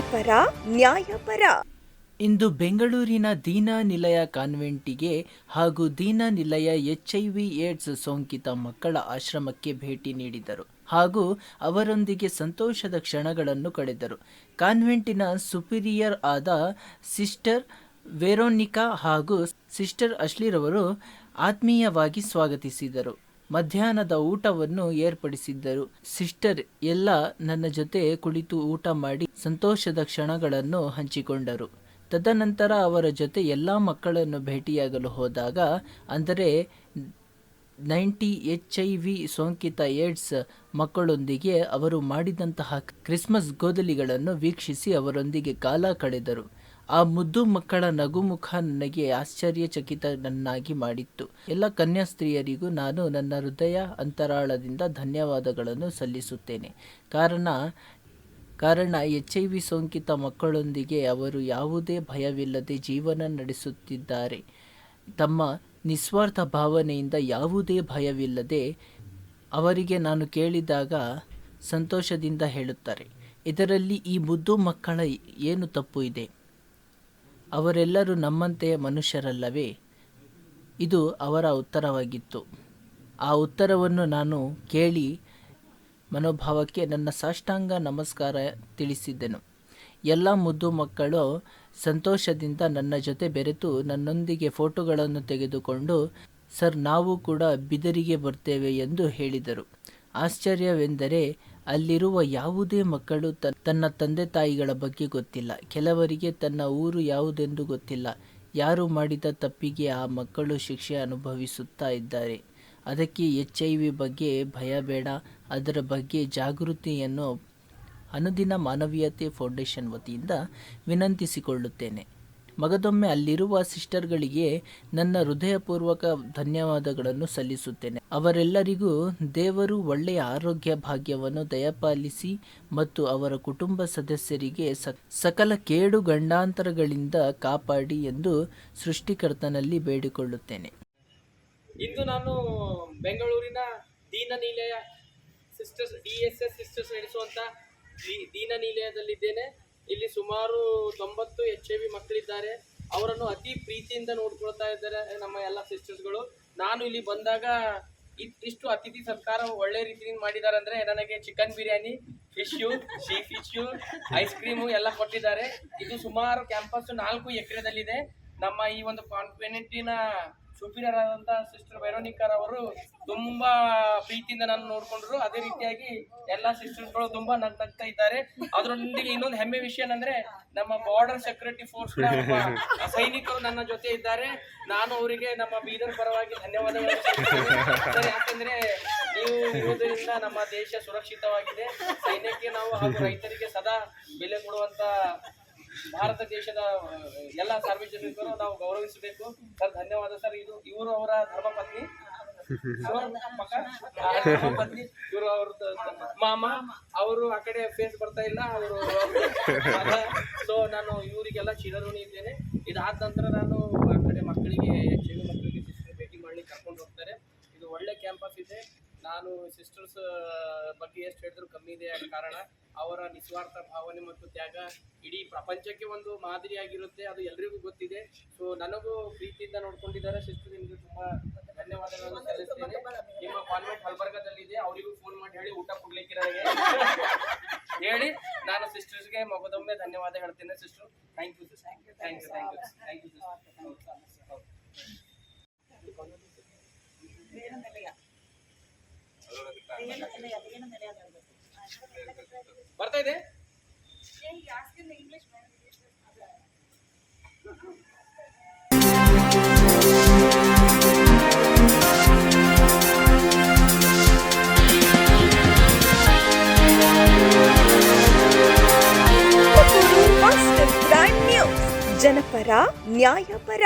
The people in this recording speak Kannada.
ನ್ಯಾಯಪರ ಇಂದು ಬೆಂಗಳೂರಿನ ದೀನ ನಿಲಯ ಕಾನ್ವೆಂಟಿಗೆ ಹಾಗೂ ದೀನ ನಿಲಯ ಎಚ್ಐವಿ ಏಡ್ಸ್ ಸೋಂಕಿತ ಮಕ್ಕಳ ಆಶ್ರಮಕ್ಕೆ ಭೇಟಿ ನೀಡಿದರು ಹಾಗೂ ಅವರೊಂದಿಗೆ ಸಂತೋಷದ ಕ್ಷಣಗಳನ್ನು ಕಳೆದರು. ಕಾನ್ವೆಂಟಿನ ಸುಪೀರಿಯರ್ ಆದ ಸಿಸ್ಟರ್ ವೆರೋನಿಕಾ ಹಾಗೂ ಸಿಸ್ಟರ್ ಅಶ್ಲಿರವರು ಆತ್ಮೀಯವಾಗಿ ಸ್ವಾಗತಿಸಿದರು. ಮಧ್ಯಾಹ್ನದ ಊಟವನ್ನು ಏರ್ಪಡಿಸಿದ್ದರು. ಸಿಸ್ಟರ್ ಎಲ್ಲ ನನ್ನ ಜೊತೆ ಕುಳಿತು ಊಟ ಮಾಡಿ ಸಂತೋಷದ ಕ್ಷಣಗಳನ್ನು ಹಂಚಿಕೊಂಡರು. ತದನಂತರ ಅವರ ಜೊತೆ ಎಲ್ಲ ಮಕ್ಕಳನ್ನು ಭೇಟಿಯಾಗಲು ಹೋದಾಗ, ಅಂದರೆ ನೈಂಟಿ ಎಚ್ ಐ ವಿ ಸೋಂಕಿತ ಏಡ್ಸ್ ಮಕ್ಕಳೊಂದಿಗೆ ಅವರು ಮಾಡಿದಂತಹ ಕ್ರಿಸ್ಮಸ್ ಗೋದಲಿಗಳನ್ನು ವೀಕ್ಷಿಸಿ ಅವರೊಂದಿಗೆ ಕಾಲ ಕಳೆದರು. ಆ ಮುದ್ದು ಮಕ್ಕಳ ನಗುಮುಖ ನನಗೆ ಆಶ್ಚರ್ಯಚಕಿತನನ್ನಾಗಿ ಮಾಡಿತ್ತು. ಎಲ್ಲ ಕನ್ಯಾಸ್ತ್ರೀಯರಿಗೂ ನಾನು ನನ್ನ ಹೃದಯ ಅಂತರಾಳದಿಂದ ಧನ್ಯವಾದಗಳನ್ನು ಸಲ್ಲಿಸುತ್ತೇನೆ. ಕಾರಣ ಕಾರಣ ಎಚ್ ಐ ವಿ ಸೋಂಕಿತ ಮಕ್ಕಳೊಂದಿಗೆ ಅವರು ಯಾವುದೇ ಭಯವಿಲ್ಲದೆ ಜೀವನ ನಡೆಸುತ್ತಿದ್ದಾರೆ. ತಮ್ಮ ನಿಸ್ವಾರ್ಥ ಭಾವನೆಯಿಂದ ಯಾವುದೇ ಭಯವಿಲ್ಲದೆ ಅವರಿಗೆ ನಾನು ಕೇಳಿದಾಗ ಸಂತೋಷದಿಂದ ಹೇಳುತ್ತಾರೆ. ಇದರಲ್ಲಿ ಈ ಮುದ್ದು ಮಕ್ಕಳ ಏನು ತಪ್ಪು ಇದೆ? ಅವರೆಲ್ಲರೂ ನಮ್ಮಂತೆಯೇ ಮನುಷ್ಯರಲ್ಲವೇ? ಇದು ಅವರ ಉತ್ತರವಾಗಿತ್ತು. ಆ ಉತ್ತರವನ್ನು ನಾನು ಕೇಳಿ ಮನೋಭಾವಕ್ಕೆ ನನ್ನ ಸಾಷ್ಟಾಂಗ ನಮಸ್ಕಾರ ತಿಳಿಸಿದ್ದೆನು. ಎಲ್ಲ ಮುದ್ದು ಮಕ್ಕಳು ಸಂತೋಷದಿಂದ ನನ್ನ ಜೊತೆ ಬೆರೆತು ನನ್ನೊಂದಿಗೆ ಫೋಟೋಗಳನ್ನು ತೆಗೆದುಕೊಂಡು, ಸರ್, ನಾವು ಕೂಡ ಬಿದರಿಗೆ ಬರ್ತೇವೆ ಎಂದು ಹೇಳಿದರು. ಆಶ್ಚರ್ಯವೆಂದರೆ ಅಲ್ಲಿರುವ ಯಾವುದೇ ಮಕ್ಕಳು ತನ್ನ ತಂದೆ ತಾಯಿಗಳ ಬಗ್ಗೆ ಗೊತ್ತಿಲ್ಲ. ಕೆಲವರಿಗೆ ತನ್ನ ಊರು ಯಾವುದೆಂದು ಗೊತ್ತಿಲ್ಲ. ಯಾರು ಮಾಡಿದ ತಪ್ಪಿಗೆ ಆ ಮಕ್ಕಳು ಶಿಕ್ಷೆ ಅನುಭವಿಸುತ್ತಾ ಇದ್ದಾರೆ. ಅದಕ್ಕೆ ಎಚ್ ಐ ವಿ ಬಗ್ಗೆ ಭಯ ಬೇಡ. ಅದರ ಬಗ್ಗೆ ಜಾಗೃತಿಯನ್ನು ಅನುದಿನ ಮಾನವೀಯತೆ ಫೌಂಡೇಶನ್ ವತಿಯಿಂದ ವಿನಂತಿಸಿಕೊಳ್ಳುತ್ತೇನೆ. ಮಗದೊಮ್ಮೆ ಅಲ್ಲಿರುವ ಸಿಸ್ಟರ್ಗಳಿಗೆ ನನ್ನ ಹೃದಯಪೂರ್ವಕ ಧನ್ಯವಾದಗಳನ್ನು ಸಲ್ಲಿಸುತ್ತೇನೆ. ಅವರೆಲ್ಲರಿಗೂ ದೇವರು ಒಳ್ಳೆಯ ಆರೋಗ್ಯ ಭಾಗ್ಯವನ್ನು ದಯಪಾಲಿಸಿ ಮತ್ತು ಅವರ ಕುಟುಂಬ ಸದಸ್ಯರಿಗೆ ಸಕಲ ಕೇಡು ಗಂಡಾಂತರಗಳಿಂದ ಕಾಪಾಡಿ ಎಂದು ಸೃಷ್ಟಿಕರ್ತನಲ್ಲಿ ಬೇಡಿಕೊಳ್ಳುತ್ತೇನೆ. ಇಂದು ನಾನು ಬೆಂಗಳೂರಿನ Deena Nilaya sisters, D S S sisters ನಡೆಸುವಂಥ the- Deena ನಿಲಯದಲ್ಲಿದ್ದೇನೆ ಇಲ್ಲಿ ಸುಮಾರು ತೊಂಬತ್ತು ಎಚ್ ಐ ವಿ ಮಕ್ಕಳಿದ್ದಾರೆ. ಅವರನ್ನು ಅತಿ ಪ್ರೀತಿಯಿಂದ ನೋಡ್ಕೊಳ್ತಾ ಇದ್ದಾರೆ ನಮ್ಮ ಎಲ್ಲ ಸಿಸ್ಟರ್ಸ್ಗಳು. ನಾನು ಇಲ್ಲಿ ಬಂದಾಗ ಇಷ್ಟು ಅತಿಥಿ ಸತ್ಕಾರ ಒಳ್ಳೆ ರೀತಿಯಿಂದ ಮಾಡಿದ್ದಾರೆ ಅಂದ್ರೆ ನನಗೆ chicken biryani fish sea fish ice cream ಎಲ್ಲ ಕೊಟ್ಟಿದ್ದಾರೆ. ಇದು ಸುಮಾರು ಕ್ಯಾಂಪಸ್ ನಾಲ್ಕು ಎಕರೆದಲ್ಲಿದೆ. ನಮ್ಮ ಈ ಒಂದು ಕಾನ್ಫಿಡೆಂಟಿನ ಸುಪೀರಿಯರ್ ಆದಂತ ಸಿಸ್ಟರ್ ವೆರೋನಿಕರ್ ಅವರು ತುಂಬಾ ಪ್ರೀತಿಯಿಂದ ನಾನು ನೋಡ್ಕೊಂಡ್ರು. ಅದೇ ರೀತಿಯಾಗಿ ಎಲ್ಲಾ ಸಿಸ್ಟರ್ಗಳು ತುಂಬಾ ನಗ್ ನಗ್ತಾ ಇದ್ದಾರೆ. ಅದರೊಂದಿಗೆ ಇನ್ನೊಂದು ಹೆಮ್ಮೆ ವಿಷಯ ಏನಂದ್ರೆ, ನಮ್ಮ ಬಾರ್ಡರ್ ಸೆಕ್ಯೂರಿಟಿ ಫೋರ್ಸ್ ಸೈನಿಕರು ನನ್ನ ಜೊತೆ ಇದ್ದಾರೆ. ನಾನು ಅವರಿಗೆ ನಮ್ಮ ಬೀದರ್ ಪರವಾಗಿ ಧನ್ಯವಾದಗಳು ಯಾಕಂದ್ರೆ ನೀವು ಇರುವುದರಿಂದ ನಮ್ಮ ದೇಶ ಸುರಕ್ಷಿತವಾಗಿದೆ. ಸೈನ್ಯಕ್ಕೆ ನಾವು ಹಾಗೂ ರೈತರಿಗೆ ಸದಾ ಬೆಲೆ ಕೊಡುವಂತ ಭಾರತ ದೇಶದ ಎಲ್ಲ ಸಾರ್ವಜನಿಕರು ನಾವು ಗೌರವಿಸಬೇಕು. ಸರ್, ಧನ್ಯವಾದ ಸರ್. ಇದು ಇವರು ಅವರ ಧರ್ಮಪತ್ನಿ. ಪತ್ನಿ ಇವರು ಅವ್ರ ಮಾಮ. ಅವರು ಆ ಕಡೆ ಫೇಸ್ ಬರ್ತಾ ಇಲ್ಲ. ಅವರು ಸೊ ನಾನು ಇವರಿಗೆಲ್ಲ ಚಿರಋಣಿ ಇದ್ದೇನೆ. ಇದಾದ ನಂತರ ನಾನು ಆ ಕಡೆ ಮಕ್ಕಳಿಗೆ ಮಕ್ಕಳಿಗೆ ಭೇಟಿ ಮಾಡ್ಲಿಕ್ಕೆ ಕರ್ಕೊಂಡು ಹೋಗ್ತಾರೆ. ಇದು ಒಳ್ಳೆ ಕ್ಯಾಂಪಸ್ ಇದೆ. ನಾನು ಸಿಸ್ಟರ್ಸ್ ಬಗ್ಗೆ ಎಷ್ಟು ಹೇಳಿದ್ರು ಕಮ್ಮಿ ಇದೆ ಕಾರಣ ಅವರ ನಿಸ್ವಾರ್ಥ ಭಾವನೆ ಮತ್ತು ತ್ಯಾಗ ಇಡೀ ಪ್ರಪಂಚಕ್ಕೆ ಒಂದು ಮಾದರಿಯಾಗಿರುತ್ತೆ ಅದು ಎಲ್ರಿಗೂ ಗೊತ್ತಿದೆ. ಸೊ ನನಗೂ ಪ್ರೀತಿಯಿಂದ ನೋಡ್ಕೊಂಡಿದ್ದಾರೆ ಸಿಸ್ಟರ್ ನಿಮಗೆ ತುಂಬಾ ಧನ್ಯವಾದಗಳನ್ನು ಸಲ್ಲಿಸ್ತೇನೆ. ನಿಮ್ಮ ಕಾನ್ವೆಂಟ್ ಹಲ್ಬರ್ಗದಲ್ಲಿದೆ ಅವರಿಗೂ ಫೋನ್ ಮಾಡಿ ಹೇಳಿ ಊಟ ಕೊಡ್ಲಿಕ್ಕೆ ನನಗೆ ಹೇಳಿ ನಾನು ಸಿಸ್ಟರ್ಸ್ಗೆ ಮಗದೊಮ್ಮೆ ಧನ್ಯವಾದ ಹೇಳ್ತೇನೆ sister thank you thank you thank you thank you ಬರ್ತಾ ಇದೆ? ಜನಪರ ನ್ಯಾಯಪರ.